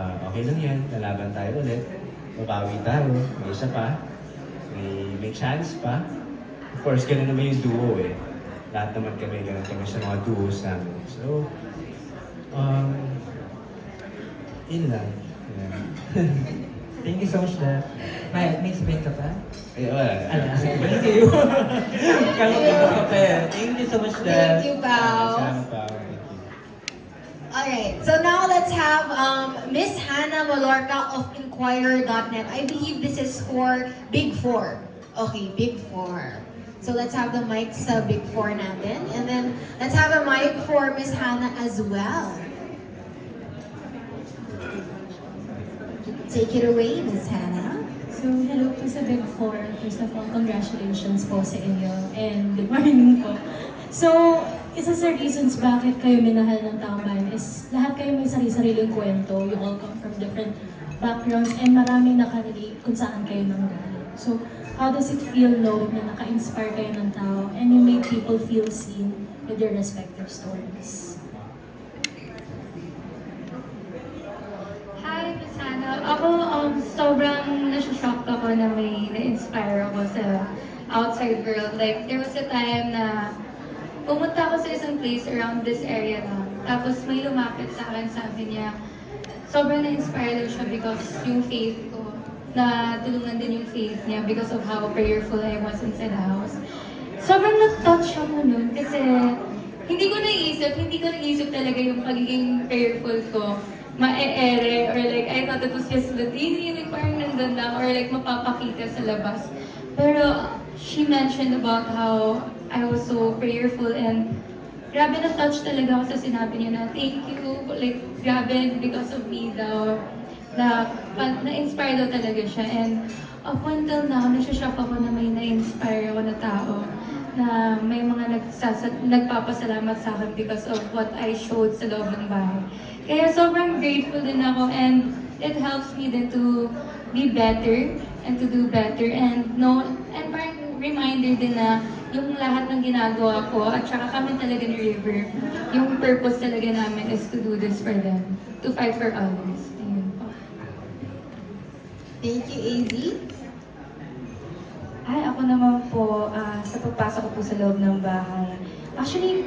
ah, okay lang yan, lalaban tayo ulit. Babawi tayo, may isa pa. May, may chance pa. Of course, ganun naman yung duo eh. Lahat naman kami, ganun kami sa mga duos namin. So, um, yun lang. Yeah. Thank you so much, Dad. May, may sabihin ka pa? Eh, wala. Ala, thank you. Kala ko ka pa. Thank you so much, Dad. Thank you, Pao. Salamat, Pao. Alright, so now let's have um, Miss Hannah Malorca of Inquirer.net. I believe this is for Big Four. Okay, Big Four. So let's have the mic sa Big Four natin. And then let's have a mic for Miss Hannah as well. Take it away, Miss Hannah. So, hello po sa Big Four. First of all, congratulations po sa inyo and good morning po. So, isa sa reasons bakit kayo minahal ng taong bayan is lahat kayo may sarili-sariling kwento. You all come from different backgrounds and maraming nakarelate kung saan kayo nanggaling. So, how does it feel knowing na naka-inspire kayo ng tao and you make people feel seen with your respective stories? Hi, Miss Hannah. Ako, um, sobrang nasashock ako na may na-inspire ako sa outside world. Like, there was a time na pumunta ako sa isang place around this area lang. Tapos may lumapit sa akin, sabi niya, sobrang na-inspire daw siya because yung faith ko, na tulungan din yung faith niya because of how prayerful I was inside the house. Sobrang na-touch ako nun kasi hindi ko naisip, hindi ko naisip talaga yung pagiging prayerful ko ma-ere or like I thought it was just Latini, like parang nandun lang or like mapapakita sa labas. Pero she mentioned about how I was so prayerful and grabe na touch talaga ako sa sinabi niya na thank you, like grabe because of me daw. Na na-inspire daw talaga siya. And up until now, nasashock ako na may na-inspire ako na tao na may mga nagsasa- nagpapasalamat sa akin because of what I showed sa loob ng bahay. Kaya sobrang grateful din ako and it helps me din to be better and to do better. And no and parang reminder din na yung lahat ng ginagawa ko at saka kami talaga ni River, yung purpose talaga namin is to do this for them, to fight for others. Ayun po. Thank you, AZ. Ay, ako naman po, ah, sa pagpasok ko po sa loob ng bahay. Actually,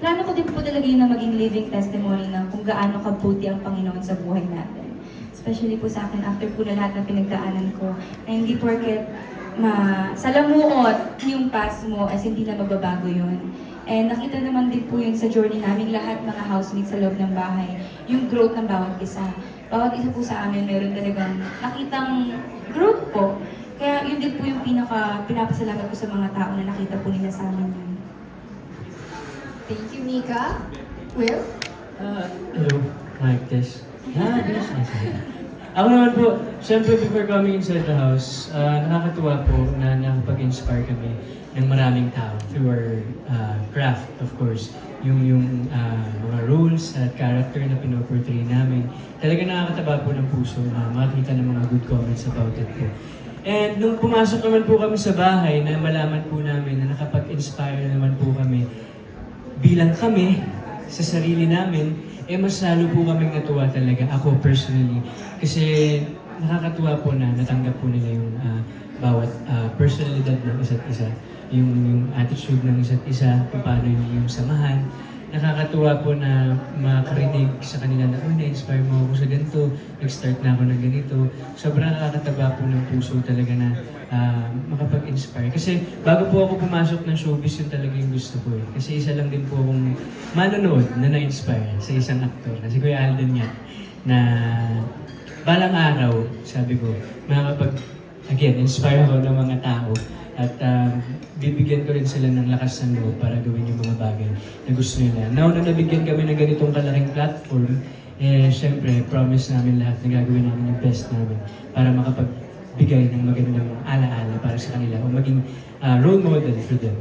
plano ko din po talaga yun na maging living testimony ng kung gaano kabuti ang Panginoon sa buhay natin. Especially po sa akin, after po na lahat ng pinagdaanan ko, na hindi porket ma salamuot yung past mo as hindi na magbabago yun. And nakita naman din po yun sa journey namin lahat mga housemates sa loob ng bahay, yung growth ng bawat isa. Bawat isa po sa amin meron talagang nakitang growth po. Kaya yun din po yung pinaka pinapasalamat ko sa mga tao na nakita po nila sa amin yun. Thank you, Mika. Will? Uh, hello, Mike Tess. Ah, yes, yes. Ako naman po, syempre before coming inside the house, uh, nakakatuwa po na nakapag-inspire kami ng maraming tao through our uh, craft, of course. Yung, yung uh, mga roles at character na pinoportray namin. Talaga nakakataba po ng puso na makakita ng mga good comments about it po. And nung pumasok naman po kami sa bahay, na malaman po namin na nakapag-inspire naman po kami bilang kami sa sarili namin, eh mas lalo po kaming natuwa talaga, ako personally. Kasi nakakatuwa po na natanggap po nila yung ah, bawat ah, personalidad ng isa't isa. Yung, yung attitude ng isa't isa, kung paano yung, yung samahan. Nakakatuwa po na makarinig sa kanila na, oh, na-inspire mo ako sa ganito, nag-start na ako ng ganito. Sobrang nakakataba po ng puso talaga na ah, makapag-inspire. Kasi bago po ako pumasok ng showbiz, yun talaga yung gusto ko eh. Kasi isa lang din po akong manonood na na-inspire sa isang aktor, na si Kuya Alden yan, na balang araw, sabi ko, makakapag, again, inspire ako ng mga tao at um, bibigyan ko rin sila ng lakas ng loob para gawin yung mga bagay na gusto nila. Now na nabigyan kami ng ganitong kalaking platform, eh, syempre, promise namin lahat na gagawin namin yung best namin para makapagbigay ng magandang alaala para sa kanila o maging ah, role model for them.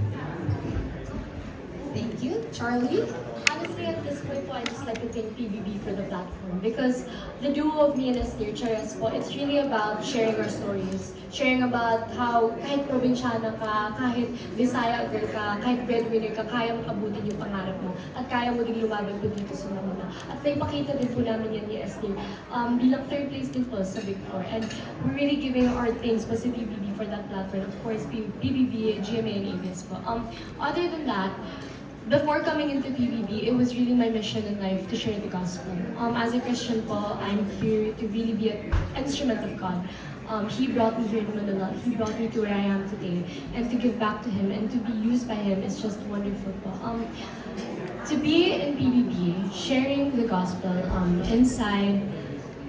Thank you. Charlie? Honestly, at this point po, I just like to thank PBB for the platform because the duo of me and Esther Cheres po, it's really about sharing our stories. Sharing about how kahit probinsyana ka, kahit Visaya girl ka, kahit breadwinner ka, kaya makabutin yung pangarap mo at kaya mo din lumaban po dito sa Manila. At naipakita din po namin yan yesterday. Um, bilang third place din po sa Big Four. And we're really giving our thanks po sa PBB for that platform. Of course, PBB, GMA, and ABS po. Um, other than that, Before coming into PBB, it was really my mission in life to share the gospel. Um, as a Christian Paul, I'm here to really be an instrument of God. Um, he brought me here to Manila. He brought me to where I am today. And to give back to Him and to be used by Him is just wonderful. Um, to be in PBB, sharing the gospel um, inside,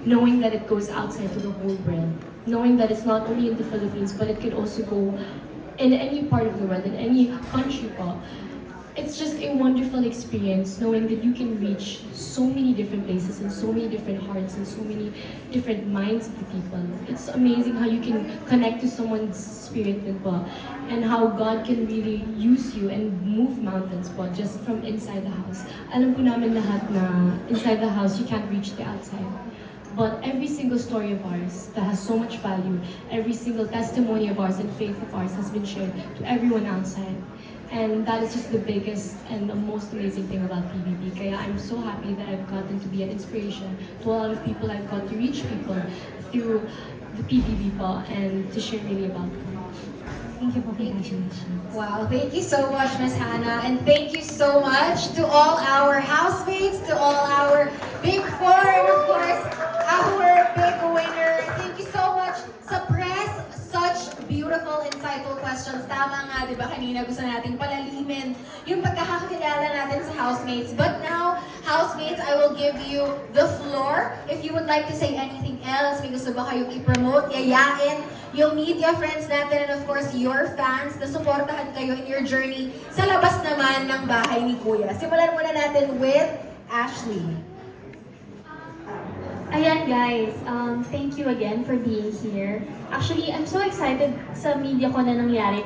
knowing that it goes outside to the whole world, knowing that it's not only in the Philippines, but it could also go in any part of the world, in any country po. It's just a wonderful experience knowing that you can reach so many different places and so many different hearts and so many different minds of the people. It's amazing how you can connect to someone's spirit and how God can really use you and move mountains just from inside the house. Alam po namin lahat na inside the house, you can't reach the outside. But every single story of ours that has so much value, every single testimony of ours and faith of ours has been shared to everyone outside. And that is just the biggest and the most amazing thing about PBB. Kaya I'm so happy that I've gotten to be an inspiration to a lot of people. I've got to reach people through the PBB po and to share really about God. Thank you po, congratulations. Wow, thank you so much, Miss Hannah. And thank you so much to all our housemates, Tama nga, di ba, kanina gusto natin palalimin yung pagkakakilala natin sa housemates. But now, housemates, I will give you the floor. If you would like to say anything else, may gusto ba kayong i-promote, yayain yung media friends natin and of course your fans na suportahan kayo in your journey sa labas naman ng bahay ni Kuya. Simulan muna natin with Ashley. Ayan guys, um, thank you again for being here. Actually, I'm so excited sa media ko na nangyari